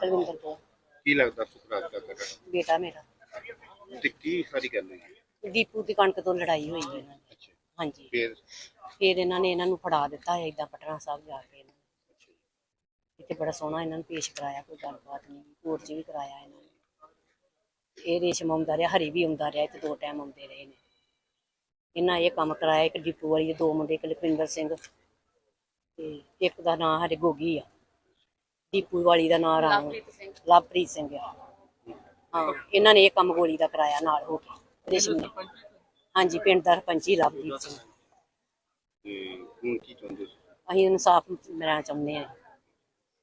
ਕੁਲਵਿੰਦਰ ਕੌਰ। ਕੀ ਲੱਗਦਾ ਸੁਖਰਾਜ ਦਾ ਕਰ ਬੇਟਾ ਮੇਰਾ। ਤੇ ਕੀ ਸਾਰੀ ਗੱਲ ਹੋਈ? ਦੀਪੂ ਦੀ ਕਣਕ ਤੋਂ ਲੜਾਈ ਹੋਈ ਇਹਨਾਂ ਦੀ ਅੱਛਾ। ਹਾਂਜੀ। ਫਿਰ? ਫਿਰ ਇਹਨਾਂ ਨੇ ਇਹਨਾਂ ਨੂੰ ਫੜਾ ਦਿੱਤਾ ਹੈ ਇਦਾਂ ਪਟਨਾ ਸਾਹਿਬ ਜਾ ਕੇ ਇਹਨਾਂ ਨੇ। ਇੱਥੇ ਬੜਾ ਸੋਹਣਾ ਇਹਨਾਂ ਨੂੰ ਪੇਸ਼ ਕਰਾਇਆ ਕੋਈ ਗੱਲਬਾਤ ਨਹੀਂ ਕੋਰਟ 'ਚ ਵੀ ਕਰਾਇਆ ਇਹਨਾਂ ਨੇ। ਇਹ ਰੇਸ਼ਮ ਆਉਂਦਾ ਰਿਹਾ ਹਰੀ ਵੀ ਆਉਂਦਾ ਰਿਹਾ ਇੱਥੇ ਦੋ ਟਾਈਮ ਆਉਂਦੇ ਰਹੇ ਨੇ। ਇਹਨਾਂ ਇਹ ਕੰਮ ਕਰਾਇਆ ਇੱਕ ਡਿਪੂ ਵਾਲੀ ਦੇ ਦੋ ਮੁੰਡੇ ਇੱਕ ਲਖਵਿੰਦਰ ਸਿੰਘ। ਤੇ ਇੱਕ ਦਾ ਨਾਂ ਸਾਡੇ ਗੋਗੀ ਆ। ਦੀਪੂ ਵਾਲੀ ਦਾ ਨਾਂ ਰਾਮ ਲਵਪ੍ਰੀਤ ਸਿੰਘ। ਆ ਹਾਂ। ਇਹਨਾਂ ਨੇ ਇਹ ਕੰਮ ਗੋਲੀ ਦਾ ਕਰਾਇਆ ਨਾਲ ਹੋ ਕੇ। ਰੇਸ਼ਮ ਨੇ ਹਾਂਜੀ ਪਿੰਡ ਦਾ ਸਰਪੰਚ ਹੀ ਲਵਪ੍ਰੀਤ ਸਿੰਘ। ਤੇ ਹੁਣ ਕੀ ਚਾਹੁੰਦੇ ਸੀ ਅਸੀਂ ਇਨਸਾਫ ਮਿਲਣਾ ਚਾਹੁੰਦੇ ਹਾਂ।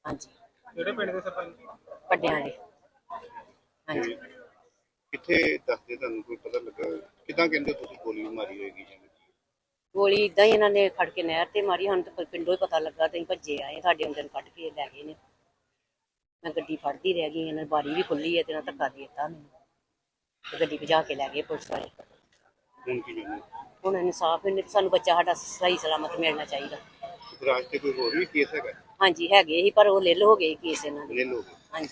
ਹਾਂਜੀ। ਕਿਹੜੇ ਪਿੰਡ ਦੇ ਸਰਪੰਚ? ਵੱਡਿਆਂ ਦੇ ਹਾਂਜੀ ਕਿੱਥੇ ਦੱਸਦੇ ਤੁਹਾਨੂੰ ਕੋਈ ਪਤਾ ਲੱਗਾ? ਕਿਦਾਂ ਕਹਿੰਦੇ ਤੁਸੀਂ ਗੋਲੀ ਮਾਰੀ ਹੋਏਗੀ ਜਾਂ ਗੋਲੀ ਇਦਾਂ ਹੀ ਇਹਨਾਂ ਨੇ ਖੜ ਕੇ ਨਹਿਰ ਤੇ ਮਾਰੀ। ਸਾਨੂੰ ਤਾਂ ਪਿੰਡੋਂ ਹੀ ਪਤਾ ਲੱਗਾ। ਤੇ ਅਸੀਂ ਭੱਜੇ ਆਏ ਸਾਡੇ ਅੰਦਰ ਕੱਢ ਕੇ ਲੈ ਗਏ ਨੇ। ਮੈਂ ਗੱਡੀ ਫੜਦੀ ਰਹਿ ਗਈ ਇਹਨਾਂ ਨੇ ਬਾਰੀ ਵੀ ਖੁੱਲੀ ਹੈ ਤੇ ਧੱਕਾ ਦੇ ਦਿੱਤਾ ਮੈਨੂੰ। ਤੇ ਗੱਡੀ ਭਜਾ ਕੇ ਲੈ ਗਏ ਪੁਲਿਸ ਵਾਲੇ। ਹੁਣ ਕੀ ਚਾਹੁੰਦੇ ਹੁਣ ਇਨਸਾਫ ਮਿਲਣੇ ਤੇ ਸਾਨੂੰ ਬੱਚਾ ਸਾਡਾ ਸਹੀ ਸਲਾਮਤ ਮਿਲਣਾ ਚਾਹੀਦਾ। ਸੁਖਰਾਜ ਤੇ ਕੋਈ ਹੋਰ ਵੀ ਕੇਸ ਹੈਗਾ? ਹਾਂਜੀ ਹੈਗੇ ਸੀ ਪਰ ਉਹ ਲਿਲ ਹੋ ਗਏ ਕੇਸ ਇਹਨਾਂ ਦੇ। ਲੈ ਲਓ ਹਾਂਜੀ।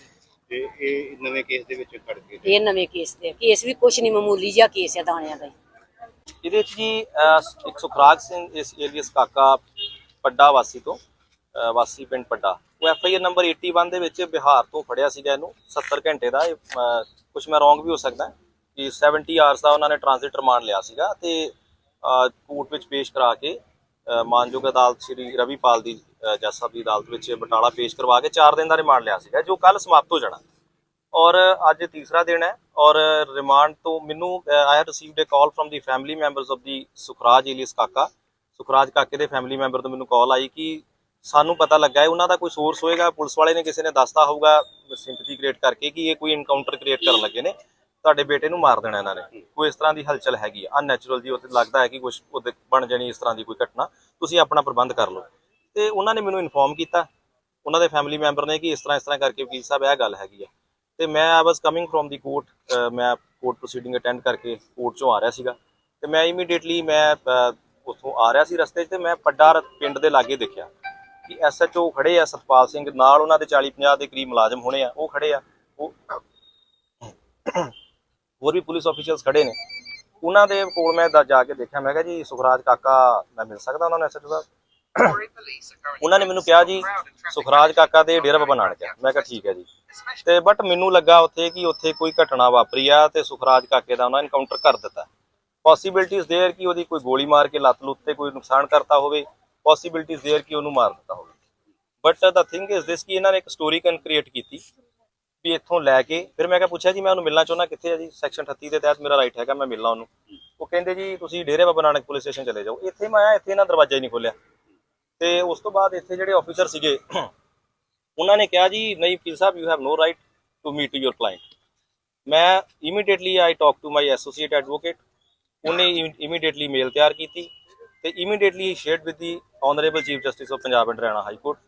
ਤੇ ਇਹ ਨਵੇਂ ਕੇਸ ਦੇ ਵਿੱਚ ਖੜ ਕੇ ਇਹ ਨਵੇਂ ਕੇਸ ਤੇ ਕੇਸ ਵੀ ਕੁਛ ਨਹੀਂ ਮਾਮੂਲੀ ਜਿਹਾ ਕੇਸ ਹੈ ਦਾਣਿਆਂ ਦਾ ਹੀ। ਇਹਦੇ ਵਿੱਚ ਜੀ ਅਹ, ਇੱਕ ਸੁਖਰਾਜ ਸਿੰਘ ਇਸ ਏਲੀਅਸ ਕਾਕਾ ਪੱਡਾ ਵਾਸੀ ਤੋਂ ਅਹ, ਵਾਸੀ ਪਿੰਡ ਪੱਡਾ। ਉਹ ਐਫ ਆਈ ਆਰ ਨੰਬਰ 81 ਦੇ ਵਿੱਚ ਬਿਹਾਰ ਤੋਂ ਫੜਿਆ ਸੀਗਾ ਇਹਨੂੰ 70 ਘੰਟੇ ਦਾ ਕੁਝ ਮੈਂ ਰੋਂਗ ਵੀ ਹੋ ਸਕਦਾ ਕਿ 70 ਆਰਸ ਦਾ ਉਹਨਾਂ ਨੇ ਟ੍ਰਾਂਜ਼ਿਟ ਰਿਮਾਂਡ ਲਿਆ ਸੀਗਾ ਤੇ ਕੋਰਟ ਵਿੱਚ ਪੇਸ਼ ਕਰਾ ਕੇ ਮਾਨਯੋਗ ਅਦਾਲਤ ਸ਼੍ਰੀ ਰਵੀਪਾਲ ਦੀ ਅਹ, ਜੱਜ ਸਾਹਿਬ ਦੀ ਅਦਾਲਤ ਵਿੱਚ ਬਟਾਲਾ ਪੇਸ਼ ਕਰਵਾ ਕੇ 4 ਦਿਨ ਦਾ ਰਿਮਾਂਡ ਲਿਆ ਸੀਗਾ ਜੋ ਕੱਲ ਸਮਾਪਤ ਹੋ ਜਾਣਾ। ਔਰ ਅੱਜ ਤੀਸਰਾ ਦਿਨ ਹੈ ਔਰ ਰਿਮਾਂਡ ਤੋਂ ਮੈਨੂੰ I have received a call from the family members of the Sukhraj alias Kaka Sukhraj ਕਾਕੇ ਦੇ ਫੈਮਿਲੀ ਮੈਂਬਰ ਤੋਂ ਮੈਨੂੰ ਕਾਲ ਆਈ ਕਿ ਸਾਨੂੰ ਪਤਾ ਲੱਗਾ ਹੈ ਉਹਨਾਂ ਦਾ ਕੋਈ ਸੋਰਸ ਹੋਏਗਾ ਪੁਲਿਸ ਵਾਲੇ ਨੇ ਕਿਸੇ ਨੇ ਦੱਸਤਾ ਹੋਊਗਾ ਸਿੰਪਥੀ ਕ੍ਰੀਏਟ ਕਰਕੇ ਕਿ ਇਹ ਕੋਈ ਇਨਕਾਊਂਟਰ ਕ੍ਰੀਏਟ ਕਰਨ ਲੱਗੇ ਨੇ ਤੁਹਾਡੇ ਬੇਟੇ ਨੂੰ ਮਾਰ ਦੇਣਾ ਇਹਨਾਂ ਨੇ। ਕੋਈ ਇਸ ਤਰ੍ਹਾਂ ਦੀ ਹਲਚਲ ਹੈਗੀ ਆ। ਅਨਨੈਚੁਰਲ ਜੀ ਉੱਥੇ ਲੱਗਦਾ ਹੈ ਕਿ ਕੁਝ ਉਹਦੇ ਬਣ ਜਾਣੀ ਇਸ ਤਰ੍ਹਾਂ ਦੀ ਕੋਈ ਘਟਨਾ। ਤੁਸੀਂ ਆਪਣਾ ਪ੍ਰਬੰਧ ਕਰ ਲਓ। ਤੇ ਉਹਨਾਂ ਨੇ ਮੈਨੂੰ ਇਨਫੋਰਮ ਕੀਤਾ। ਉਹਨਾਂ ਦੇ ਫੈਮਿਲੀ ਮੈਂਬਰ ਨੇ ਕਿ ਇਸ ਤਰ੍ਹਾਂ ਇਸ ਤਰ੍ਹਾਂ ਕਰਕੇ ਵਕੀਲ ਸਾਹਿਬ ਇਹ ਗੱਲ ਹੈਗੀ ਆ। ਤੇ ਮੈਂ I was coming from the court ਮੈਂ ਕੋਰਟ ਪ੍ਰੋਸੀਡਿੰਗ ਅਟੈਂਡ ਕਰਕੇ ਕੋਰਟ ਚੋਂ ਆ ਰਿਹਾ ਸੀਗਾ। ਤੇ ਮੈਂ ਇਮੀਡੀਏਟਲੀ ਮੈਂ ਅਹ, ਉੱਥੋਂ ਆ ਰਿਹਾ ਸੀ ਰਸਤੇ 'ਚ ਤੇ ਮੈਂ ਪੱਡਾ ਪਿੰਡ ਦੇ ਲਾਗੇ ਦੇਖਿਆ। ਕਿ ਐਸਐਚਓ ਖੜੇ ਆ ਸਤਪਾਲ ਸਿੰਘ ਨਾਲ ਉਹਨਾਂ ਦੇ 40 50 ਦੇ ਕਰੀਬ ਮੁਲਾਜ਼ਮ ਹੋਣੇ ਆ ਉਹ ਖੜੇ ਆ ਉਹ ਹੋਰ ਵੀ ਪੁਲਿਸ ਆਫੀਸ਼ੀਅਲਸ ਖੜੇ ਨੇ ਉਹਨਾਂ ਦੇ ਕੋਲ ਮੈਂ ਦ- ਜਾ ਕੇ ਦੇਖਿਆ ਮੈਂ ਕਿਹਾ ਜੀ ਸੁਖਰਾਜ ਕਾਕਾ ਮੈਂ ਮਿਲ ਸਕਦਾ ਉਹਨਾਂ ਨੂੰ ਐਸਐਚਓ ਸਾਹਿਬ ਉਹਨਾਂ ਨੇ ਮੈਨੂੰ ਕਿਹਾ ਜੀ ਸੁਖਰਾਜ ਕਾਕਾ ਦੇ ਡੇਰਾ ਬਾਬਾ ਨਾਨਕ ਆ ਮੈਂ ਕਿਹਾ ਠੀਕ ਹੈ ਜੀ ਤੇ ਬਟ ਮੈਨੂੰ ਲੱਗਾ ਉੱਥੇ ਕਿ ਉੱਥੇ ਕੋਈ ਘਟਨਾ ਵਾਪਰੀ ਆ ਤੇ ਸੁਖਰਾਜ ਕਾਕੇ ਦਾ ਉਹਨਾਂ ਇਨਕਾਊਂਟਰ ਕਰ ਦਿੱਤਾ ਪੋਸਿਬਿਲਿਟੀਜ਼ देयर ਕਿ ਉਹਦੀ ਕੋਈ ਗੋਲੀ ਮਾਰ ਕੇ ਲੱਤ ਲੁੱਤ ਤੇ ਕੋਈ ਨੁਕਸਾਨ ਕਰਤਾ ਹੋਵੇ ਪੋਸਿਬਿਲਿਟੀਜ਼ देयर ਕਿ ਉਹਨੂੰ ਮਾਰ ਦਿੱਤਾ ਹੋਵੇ but the thing is this ਕਿ ਇਹਨਾਂ ਨੇ ਇੱਕ ਸਟੋਰੀ ਕਨ ਕ੍ਰੀਏਟ ਕੀਤੀ ਵੀ ਇੱਥੋਂ ਲੈ ਕੇ ਫਿਰ ਮੈਂ ਕਿਹਾ ਪੁੱਛਿਆ ਜੀ ਮੈਂ ਉਹਨੂੰ ਮਿਲਣਾ ਚਾਹੁੰਦਾ ਕਿੱਥੇ ਹੈ ਜੀ ਸੈਕਸ਼ਨ 38 ਦੇ ਤਹਿਤ ਮੇਰਾ ਰਾਈਟ ਹੈਗਾ ਮੈਂ ਮਿਲਣਾ ਉਹਨੂੰ ਉਹ ਕਹਿੰਦੇ ਜੀ ਤੁਸੀਂ ਡੇਰੇ ਬਾਬਾ ਨਾਨਕ ਪੁਲਿਸ ਸਟੇਸ਼ਨ ਚਲੇ ਜਾਓ ਇੱਥੇ ਮੈਂ ਆਇਆ ਇੱਥੇ ਇਹਨਾਂ ਦਰਵਾਜ਼ਾ ਹੀ ਨਹੀਂ ਖੋਲਿਆ ਤੇ ਉਸ ਤੋਂ ਬਾਅਦ ਇੱਥੇ ਜਿਹੜੇ ਆਫੀਸਰ ਸੀਗੇ ਉਹਨਾਂ ਨੇ ਕਿਹਾ ਜੀ ਨਹੀਂ ਵਕੀਲ ਸਾਹਿਬ you have no right to meet your client ਮੈਂ immediately I talk to my associate advocate ਉਹਨੇ ਇਮੀਡੀਏਟਲੀ ਮੇਲ ਤਿਆਰ ਕੀਤੀ ਤੇ immediately shared with the honourable chief justice of Punjab and Haryana high court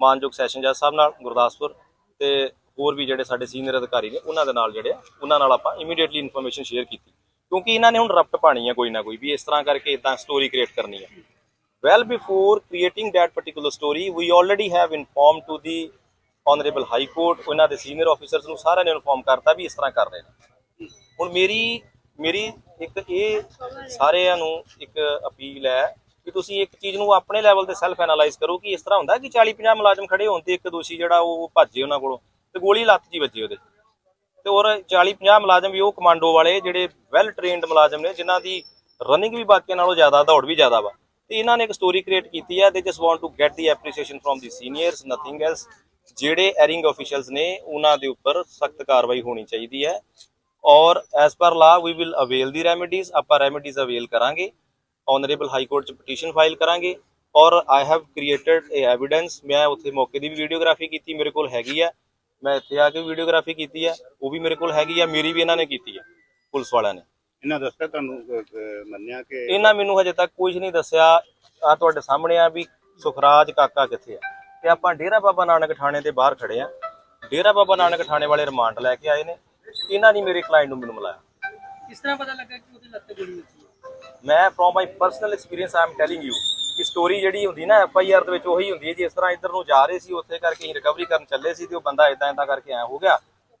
ਮਾਨਯੋਗ ਸੈਸ਼ਨ ਜੱਜ ਸਾਹਿਬ ਨਾਲ, ਗੁਰਦਾਸਪੁਰ ਤੇ ਹੋਰ ਵੀ ਜਿਹੜੇ ਸਾਡੇ ਸੀਨੀਅਰ ਅਧਿਕਾਰੀ ਨੇ, ਉਹਨਾਂ ਦੇ ਨਾਲ ਜਿਹੜੇ ਉਹਨਾਂ ਨਾਲ ਆਪਾਂ ਇਮੀਡੀਏਟਲੀ ਇਨਫੋਰਮੇਸ਼ਨ ਸ਼ੇਅਰ ਕੀਤੀ। ਕਿਉਂਕਿ ਇਹਨਾਂ ਨੇ ਹੁਣ ਰੱਪਟ ਪਾਣੀ ਹੈ ਕੋਈ ਨਾ ਕੋਈ ਵੀ, ਇਸ ਤਰ੍ਹਾਂ ਕਰਕੇ ਇਦਾਂ ਸਟੋਰੀ ਕ੍ਰੀਏਟ ਕਰਨੀ ਹੈ well, before creating that particular story, we already have informed to the honorable high court, ਉਹਨਾਂ ਦੇ ਸੀਨੀਅਰ officers ਨੂੰ ਸਾਰਿਆਂ ਨੇ ਇਨਫੋਰਮ ਕਰਤਾ ਵੀ ਇਸ ਤਰ੍ਹਾਂ ਕਰ ਰਹੇ ਨੇ। ਹੁਣ ਮੇਰੀ ਮੇਰੀ ਇੱਕ ਇਹ ਸਾਰਿਆਂ ਨੂੰ ਇੱਕ ਅਪੀਲ ਹੈ ਵੀ ਤੁਸੀਂ ਇੱਕ ਚੀਜ਼ ਨੂੰ ਆਪਣੇ ਲੈਵਲ ਤੇ ਸੈਲਫ ਐਨਾਲਾਈਜ਼ ਕਰੋ ਕਿ ਇਸ ਤਰ੍ਹਾਂ ਹੁੰਦਾ ਕਿ 40 50 ਮੁਲਾਜ਼ਮ ਖੜੇ ਹੋਣ ਤੇ ਇੱਕ ਦੋਸ਼ੀ ਜਿਹੜਾ ਉਹ ਭੱਜੇ ਉਹਨਾਂ ਕੋਲੋਂ ਤੇ ਗੋਲੀ ਲੱਤ 'ਚ ਹੀ ਵੱਜੀ ਉਹਦੇ। ਤੇ ਔਰ 40 50 ਮੁਲਾਜ਼ਮ ਵੀ ਉਹ ਕਮਾਂਡੋ ਵਾਲੇ ਜਿਹੜੇ ਵੈਲ ਟ੍ਰੇਨਡ ਮੁਲਾਜ਼ਮ ਨੇ, ਜਿਨ੍ਹਾਂ ਦੀ ਰਨਿੰਗ ਵੀ ਬਾਕੀਆਂ ਨਾਲੋਂ ਜ਼ਿਆਦਾ, ਦੌੜ ਵੀ ਜ਼ਿਆਦਾ ਵਾ। ਤੇ ਇਹਨਾਂ ਨੇ ਇੱਕ ਸਟੋਰੀ ਕ੍ਰੀਏਟ ਕੀਤੀ ਹੈ they just want to get the appreciation from the seniors nothing else ਜਿਹੜੇ ਐਰਿੰਗ ਆਫੀਸ਼ੀਅਲਸ ਨੇ, ਉਹਨਾਂ ਦੇ ਉੱਪਰ ਸਖਤ ਕਾਰਵਾਈ ਹੋਣੀ ਚਾਹੀਦੀ ਹੈ। ਔਰ as per law we will avail the remedies ਆਪਾਂ ਰੈਮੇਡੀਜ਼ ਅਵੇਲ ਕਰਾਂਗੇ। ਆਨਰੇਬਲ ਹਾਈ ਕੋਰਟ ਚ ਪਟੀਸ਼ਨ ਫਾਈਲ ਕਰਾਂਗੇ ਔਰ I have created a evidence ਮੈਂ ਉੱਥੇ ਮੌਕੇ ਦੀ ਵੀ ਵੀਡੀਓਗ੍ਰਾਫੀ ਕੀਤੀ ਮੇਰੇ ਕੋਲ ਹੈਗੀ ਆ। ਮੈਂ ਇੱਥੇ ਆ ਕੇ ਵੀਡੀਓਗ੍ਰਾਫੀ ਕੀਤੀ ਹੈ ਉਹ ਵੀ ਮੇਰੇ ਕੋਲ ਹੈਗੀ ਆ ਮੇਰੀ ਵੀ ਇਹਨਾਂ ਨੇ ਕੀਤੀ ਹੈ ਪੁਲਿਸ ਵਾਲਿਆਂ ਨੇ। ਇਹਨਾਂ ਦੱਸਿਆ ਤੁਹਾਨੂੰ ਮੰਨਿਆ ਕਿ ਇਹਨਾਂ ਮੈਨੂੰ ਹਜੇ ਤੱਕ ਕੁਝ ਨਹੀਂ ਦੱਸਿਆ। ਆ ਤੁਹਾਡੇ ਸਾਹਮਣੇ ਆ ਵੀ ਸੁਖਰਾਜ ਕਾਕਾ ਕਿੱਥੇ ਆ? ਤੇ ਆਪਾਂ ਡੇਰਾ ਬਾਬਾ ਨਾਨਕ ਥਾਣੇ ਦੇ ਬਾਹਰ ਖੜੇ ਆ। ਡੇਰਾ ਬਾਬਾ ਨਾਨਕ ਥਾਣੇ ਵਾਲੇ ਰਿਮਾਂਡ ਲੈ ਕੇ ਆਏ ਨੇ। ਇਹਨਾਂ ਨੇ ਮੇਰੇ ਕਲਾਇੰਟ ਨੂੰ ਮੈਨੂੰ ਮਿਲਾਇਆ ਕਿਸ ਤਰ੍ਹਾਂ ਪਤਾ ਲੱਗਾ ਕਿ ਉਹਦੀ ਲੱਤ ਗੋਲੀ ਮੈਂ from my personal experience I am telling you ਕਿ ਸਟੋਰੀ ਜਿਹੜੀ ਹੁੰਦੀ ਨਾ ਐਫ ਆਈ ਆਰ ਦੇ ਵਿੱਚ ਉਹੀ ਹੁੰਦੀ ਹੈ ਜਿਸ ਤਰ੍ਹਾਂ ਇੱਧਰ ਨੂੰ ਜਾ ਰਹੇ ਸੀ ਉੱਥੇ ਕਰਕੇ ਅਸੀਂ ਰਿਕਵਰੀ ਕਰਨ ਚੱਲੇ ਸੀ ਤੇ ਉਹ ਬੰਦਾ ਇਦਾਂ ਇਦਾਂ ਕਰਕੇ ਐ ਹੋ ਗਿਆ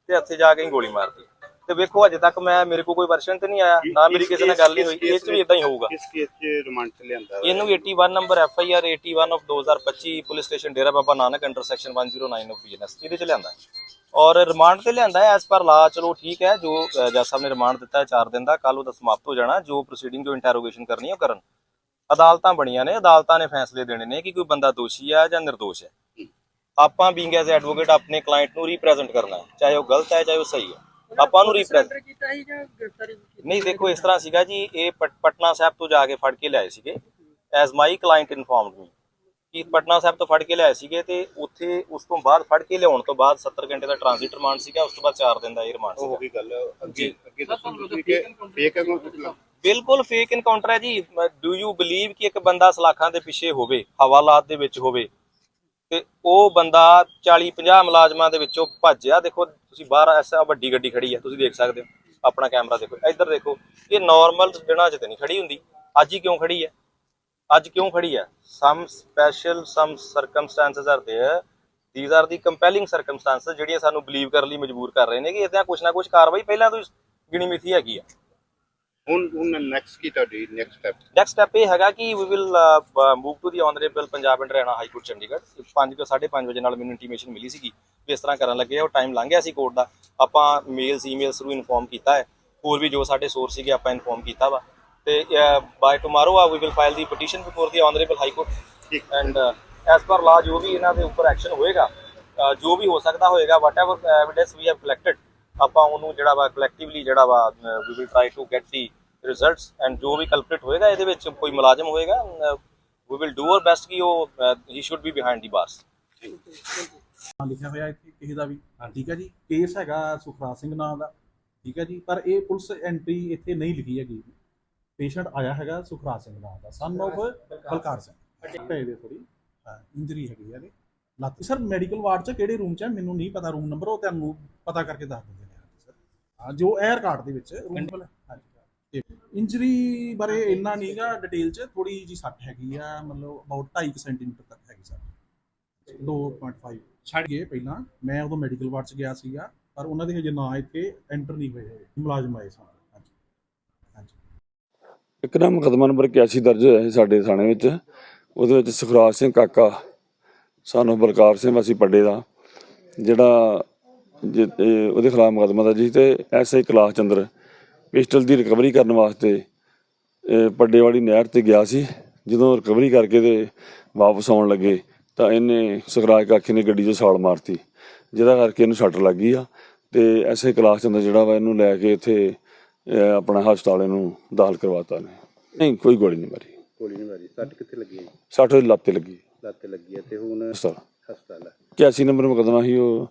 ਤੇ ਇੱਥੇ ਜਾ ਕੇ ਹੀ ਗੋਲੀ ਮਾਰਤੀ ਤੇ ਵੇਖੋ ਅਜੇ ਤੱਕ ਮੈਂ ਮੇਰੇ ਕੋਲ ਕੋਈ ਵਰਸ਼ਨ ਤੇ ਨਹੀਂ ਆਇਆ ਨਾ ਮੇਰੀ ਕਿਸੇ ਨਾਲ ਗੱਲ ਨਹੀਂ ਹੋਈ ਇਹ ਚ ਵੀ ਇਦਾਂ ਹੀ ਹੋਊਗਾ ਕਿਸ ਕੇਸ 'ਚ ਰਿਮਾਂਡ 'ਚ ਲਿਆਂਦਾ? ਇਹਨੂੰ 81 number F I R 81 of 2025 police station Dera Baba Nanak under section 109 of BNS ਇਹਦੇ ਚ ਲਿਆਂਦਾ ਹੈ। ਔਰ ਰਿਮਾਂਡ ਤੇ ਲਿਆਂਦਾ ਹੈ ਐਸ ਪਰ ਲਾ ਚਲੋ ਠੀਕ ਹੈ ਜੋ ਜੱਜ ਸਾਹਿਬ ਨੇ ਰਿਮਾਂਡ ਦਿੱਤਾ ਹੈ 4 ਦਿਨ ਦਾ ਕੱਲ ਉਹਦਾ ਸਮਾਪਤ ਹੋ ਜਾਣਾ ਜੋ ਪ੍ਰੋਸੀਡਿੰਗ ਜੋ ਇੰਟਰੋਗੇਸ਼ਨ ਕਰਨੀ ਹੈ ਉਹ ਕਰਨ। ਅਦਾਲਤਾਂ ਬਣੀਆਂ ਨੇ ਅਦਾਲਤਾਂ ਨੇ ਫੈਸਲੇ ਦੇਣੇ ਨੇ ਕਿ ਕੋਈ ਬੰਦਾ ਦੋਸ਼ੀ ਹੈ ਜਾਂ ਨਿਰਦੋਸ਼ ਹੈ। ਆਪਾਂ ਬੀਇੰਗ ਐਜ਼ ਐਡਵੋਕੇਟ ਆਪਣੇ ਕਲਾਇੰਟ ਨੂੰ ਰਿਪਰੈਜ਼ੈਂਟ ਕਰਨਾ ਹੈ ਚਾਹੇ ਉਹ ਗਲਤ ਹੈ ਚਾਹੇ ਉਹ ਸਹੀ ਹੈ। ਆਪਾਂ ਨੂੰ ਰਿਪਰੈਜ਼ੈਂਟ ਕੀਤਾ ਸੀ ਜਾਂ ਗ੍ਰਿਫਤਾਰੀ ਕੀਤੀ? ਨਹੀਂ ਦੇਖੋ ਇਸ ਤਰ੍ਹਾਂ ਸੀਗਾ ਜੀ ਇਹ ਪਟ- ਪਟਨਾ ਸਾਹਿਬ ਤੋਂ ਜਾ ਕੇ ਫੜ ਕੇ ਲਿਆਏ ਸੀਗੇ as my client informed me ਕਿ ਪਟਨਾ ਸਾਹਿਬ ਤੋਂ ਫੜ ਕੇ ਲਿਆਏ ਸੀਗੇ ਤੇ ਉੱਥੇ ਉਸ ਤੋਂ ਬਾਅਦ ਫੜ ਕੇ ਲਿਆਉਣ ਤੋਂ ਬਾਅਦ 70 ਘੰਟੇ ਦਾ ਟ੍ਰਾਂਜ਼ਿਟ ਰਿਮਾਂਡ ਸੀਗਾ ਉਸ ਤੋਂ ਬਾਅਦ 4 ਦਿਨ ਦਾ ਇਹ ਰਿਮਾਂਡ ਉਹ ਸੀਗਾ ਗਈ ਗੱਲ ਅੱਗੇ ਅੱਗੇ ਦੱਸੋ ਤੁਸੀਂ ਕਿ ਫੇਕ ਕੋਈ ਬਿਲਕੁਲ ਫੇਕ ਇਨਕਾਊਂਟਰ ਹੈ ਜੀ। ਡੂ ਯੂ ਬਲੀਵ ਕਿ ਇੱਕ ਬੰਦਾ ਸਲਾਖਾਂ ਦੇ ਪਿੱਛੇ ਹੋਵੇ ਹਵਾਲਾਤ ਦੇ ਵਿੱਚ ਹੋਵੇ ਤੇ ਉਹ ਬੰਦਾ 40 50 ਮੁਲਾਜ਼ਮਾਂ ਦੇ ਵਿੱਚੋਂ ਭੱਜਿਆ ਦੇਖੋ ਤੁਸੀਂ ਬਾਹਰ ਐਸਾ ਵੱਡੀ ਗੱਡੀ ਖੜੀ ਹੈ ਤੁਸੀਂ ਦੇਖ ਸਕਦੇ ਹੋ। ਆਪਣਾ ਕੈਮਰਾ ਦੇਖੋ। ਇੱਧਰ ਦੇਖੋ ਇਹ ਨਾਰਮਲ ਦਿਨਾਂ 'ਚ ਤੇ ਨਹੀਂ ਖੜੀ ਹੁੰਦੀ। ਅੱਜ ਹੀ ਕਿਉਂ ਖੜੀ ਹੈ? ਅੱਜ ਕਿਉਂ ਖੜੀ ਹੈ some special some circumstances are there these are the compelling circumstances ਜਿਹੜੀਆਂ ਸਾਨੂੰ ਬਲੀਵ ਕਰਨ ਲਈ ਮਜਬੂਰ ਕਰ ਰਹੇ ਨੇ ਕਿ ਇਦਾਂ ਕੁਛ ਨਾ ਕੁਛ ਕਾਰਵਾਈ ਪਹਿਲਾਂ ਤੋਂ ਹੀ ਗਿਣੀ ਮਿਥੀ ਹੈਗੀ ਆ ਹੁਣ ਹੁਣ ਨੈਕਸਟ ਕੀ ਤੁਹਾਡੀ ਨੈਕਸਟ ਸਟੈਪ ਨੈਕਸਟ ਸਟੈਪ ਇਹ ਹੈਗਾ ਕਿ we will move to the honourable Punjab and Haryana high court Chandigarh 5 ਤੋਂ 5:30 ਵਜੇ ਨਾਲ ਮੈਨੂੰ ਇੰਟੀਮੇਸ਼ਨ ਮਿਲੀ ਸੀਗੀ ਵੀ ਇਸ ਤਰ੍ਹਾਂ ਕਰਨ ਲੱਗੇ ਆ ਉਹ ਟਾਈਮ ਲੰਘ ਗਿਆ ਸੀ ਕੋਰਟ ਦਾ ਆਪਾਂ ਮੇਲਸ ਈਮੇਲਸ ਥਰੂ ਇਨਫੋਰਮ ਕੀਤਾ ਹੈ ਹੋਰ ਵੀ ਜੋ ਸਾਡੇ ਸੋਰਸ ਸੀਗੇ ਆਪਾਂ ਇਨਫੋਰਮ ਕੀਤਾ ਵਾ ਤੇ ਬਾਈ ਟੁਮਾਰੋ ਆ we will file the petition before the honourable high court ਠੀਕ। ਐਂਡ ਐਸ ਪਰ ਲਾ ਜੋ ਵੀ ਇਹਨਾਂ ਦੇ ਉੱਪਰ ਐਕਸ਼ਨ ਹੋਏਗਾ ਜੋ ਵੀ ਹੋ ਸਕਦਾ ਹੋਏਗਾ whatever evidence we have collected ਆਪਾਂ ਉਹਨੂੰ ਜਿਹੜਾ ਵਾ ਕਲੈਕਟਿਵਲੀ ਜਿਹੜਾ ਵਾ we will try to get the results and ਜੋ ਵੀ ਕਲਪ੍ਰਿਟ ਹੋਏਗਾ ਇਹਦੇ ਵਿੱਚ ਕੋਈ ਮੁਲਾਜ਼ਮ ਹੋਏਗਾ we will do our best ਕਿ ਉਹ ਹੀ should be behind the bars ਲਿਖਿਆ ਹੋਇਆ ਇੱਥੇ ਕਿਸੇ ਦਾ ਵੀ ਠੀਕ ਹੈ ਜੀ। ਕੇਸ ਹੈਗਾ ਸੁਖਰਾਜ ਸਿੰਘ ਨਾਮ ਦਾ ਠੀਕ ਹੈ ਜੀ। ਪਰ ਇਹ ਪੁਲਿਸ ਐਂਟਰੀ ਇੱਥੇ ਨਹੀਂ ਲਿਖੀ ਹੈਗੀ। ਪੇਸ਼ੈਂਟ ਆਇਆ ਹੈਗਾ ਸੁਖਰਾਜ ਸਿੰਘ ਨਾਮ ਦਾ ਸਨ ਆਫ ਬਲਕਾਰ ਸਿੰਘ। ਪਏ ਦੇ ਥੋੜੀ ਇੰਜਰੀ ਹੈਗੀ ਹੈ ਇਹਦੇ। ਲੱਤ ਸਰ ਮੈਡੀਕਲ ਵਾਰਡ ਚ ਕਿਹੜੇ ਰੂਮ ਚ ਹੈ? ਮੈਨੂੰ ਨਹੀਂ ਪਤਾ ਰੂਮ ਨੰਬਰ ਉਹ ਤੁਹਾਨੂੰ ਪਤਾ ਕਰਕੇ ਦੱਸ ਦਿੰਦੇ ਨੇ ਸਰ। ਹਾਂ ਜੋ 에ਅਰ ਕਾਰਡ ਦੇ ਵਿੱਚ ਰੂਮ ਨੰਬਰ ਹਾਂਜੀ ਇੰਜਰੀ ਬਾਰੇ ਇੰਨਾ ਨਹੀਂਗਾ ਡਿਟੇਲ ਚ ਥੋੜੀ ਜੀ ਸੱਟ ਹੈਗੀ ਆ ਮਤਲਬ ਅਬਾਊਟ 2.5 ਸੈਂਟੀਮੀਟਰ ਤੱਕ ਹੈਗੀ ਸੱਟ 2.5 ਛੱਡ। ਗਏ ਪਹਿਲਾਂ ਮੈਂ ਉਦੋਂ ਮੈਡੀਕਲ ਵਾਰਡ ਚ ਗਿਆ ਸੀਗਾ ਪਰ ਉਹਨਾਂ ਦੇ ਹਜੇ ਨਾਂ ਇੱਥੇ ਐਂਟਰ ਨਹੀਂ ਹੋਏ ਹੈਗੇ। ਮੁਲਾਜ਼ਮ ਆਏ ਸਨ ਇੱਕ ਨਾ ਮੁਕੱਦਮਾ ਨੰਬਰ 81 ਦਰਜ ਹੋਇਆ ਸੀ ਸਾਡੇ ਥਾਣੇ ਵਿੱਚ। ਉਹਦੇ ਵਿੱਚ ਸੁਖਰਾਜ ਸਿੰਘ ਕਾਕਾ, ਸਾਨੂੰ ਬਲਕਾਰ ਸਿੰਘ ਵਾਸੀ ਪੱਡੇ ਦਾ, ਜਿਹੜਾ ਜਿ- ਉਹਦੇ ਖਿਲਾਫ ਮੁਕੱਦਮਾ ਦਰਜ ਸੀ ਤੇ ਐਸਆਈ ਕਲਾਸ ਚੰਦਰ ਪਿਸਟਲ ਦੀ ਰਿਕਵਰੀ ਕਰਨ ਵਾਸਤੇ ਇਹ ਪੱਡੇ ਵਾਲੀ ਨਹਿਰ ਤੇ ਗਿਆ ਸੀ। ਜਦੋਂ ਰਿਕਵਰੀ ਕਰਕੇ ਤੇ ਵਾਪਸ ਆਉਣ ਲੱਗੇ ਤਾਂ ਇਹਨੇ ਸੁਖਰਾਜ ਕਾਕੇ ਨੇ ਗੱਡੀ 'ਚ ਛਾਲ ਮਾਰਤੀ, ਜਿਹਦਾ ਕਰਕੇ ਇਹਨੂੰ ਸੱਟ ਲੱਗ ਗਈ ਆ। ਤੇ ਐਸਆਈ ਕਲਾਸ ਚੰਦਰ ਜਿਹੜਾ ਵਾ ਇਹਨੂੰ ਲੈ ਕੇ ਇੱਥੇ ਆਪਣਾ ਹਸਪਤਾਲ ਇਹਨੂੰ ਦਾਖਲ ਕਰਵਾਤਾ ਨੇ। ਨਹੀਂ ਕੋਈ ਗੋਲੀ ਨਹੀਂ ਮਾਰੀ। ਗੋਲੀ ਨਹੀਂ ਮਾਰੀ। ਸੱਟ ਕਿੱਥੇ ਲੱਗੀ ਹੈ ਸੱਟ ਉਹਦੀ ਲੱਤ ਤੇ ਲੱਗੀ। ਲੱਤ ਤੇ ਲੱਗੀ ਹੈ ਤੇ ਹੁਣ ਹਸਪਤਾਲ। ਹਸਪਤਾਲ ਹੈ। 81 ਨੰਬਰ ਮੁਕੱਦਮਾ ਸੀ ਉਹ।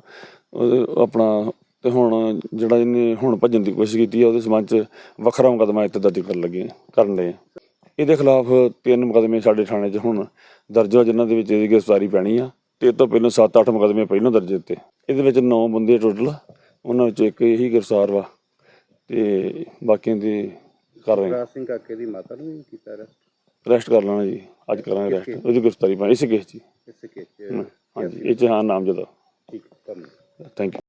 ਆਪਣਾ ਤੇ ਹੁਣ ਜਿਹੜਾ ਇਹਨੇ ਹੁਣ ਭੱਜਣ ਦੀ ਕੋਸ਼ਿਸ਼ ਕੀਤੀ ਆ ਉਹਦੇ ਸਬੰਧ ਚ ਵੱਖਰਾ ਮੁਕੱਦਮਾ ਇੱਥੇ ਦਰਜ ਕਰਨ ਲੱਗੇ ਕਰਨ ਦੇ ਇਹਦੇ ਖਿਲਾਫ ਤਿੰਨ ਮੁਕੱਦਮੇ ਸਾਡੇ ਥਾਣੇ 'ਚ ਹੁਣ ਦਰਜ ਹੋ ਜਿਨ੍ਹਾਂ ਦੇ ਵਿੱਚ ਇਹਦੀ ਗ੍ਰਿਫਤਾਰੀ ਪੈਣੀ ਆ। ਤੇ ਇਹ ਤੋਂ ਪਹਿਲਾਂ 7-8 ਮੁਕੱਦਮੇ ਪਹਿਲਾਂ ਦਰਜ ਦਿੱਤੇ। ਇਹਦੇ ਵਿੱਚ 9 ਬੰਦੇ ਟੋਟਲ ਉਹਨਾਂ ਵਿੱਚੋਂ ਇੱਕ ਇਹੀ ਗ੍ਰਿਫਤਾਰ ਵਾ। ਤੇ ਬਾਕੀਆਂ ਦੀ ਕਰ ਰਹੇ ਰਾਜ ਸਿੰਘ ਕਾਕੇ ਦੀ ਮਾਤਾ ਨੂੰ ਵੀ ਕੀਤਾ ਅਰੈਸਟ ਅਰੈਸਟ ਕਰ ਲੈਣਾ ਜੀ ਅੱਜ ਕਰਾਂਗੇ ਅਰੈਸਟ ਉਹਦੀ ਗ੍ਰਿਫਤਾਰੀ ਪਾ ਇਸੇ ਕੇਸ 'ਚ ਹੀ। ਇਸੇ ਕੇਸ 'ਚ। ਹਾਂਜੀ ਇਹ 'ਚ ਹਾਂ ਨਾਮ ਜਦੋਂ ਠੀਕ ਹੈ ਧੰਨਵਾਦ। Thank you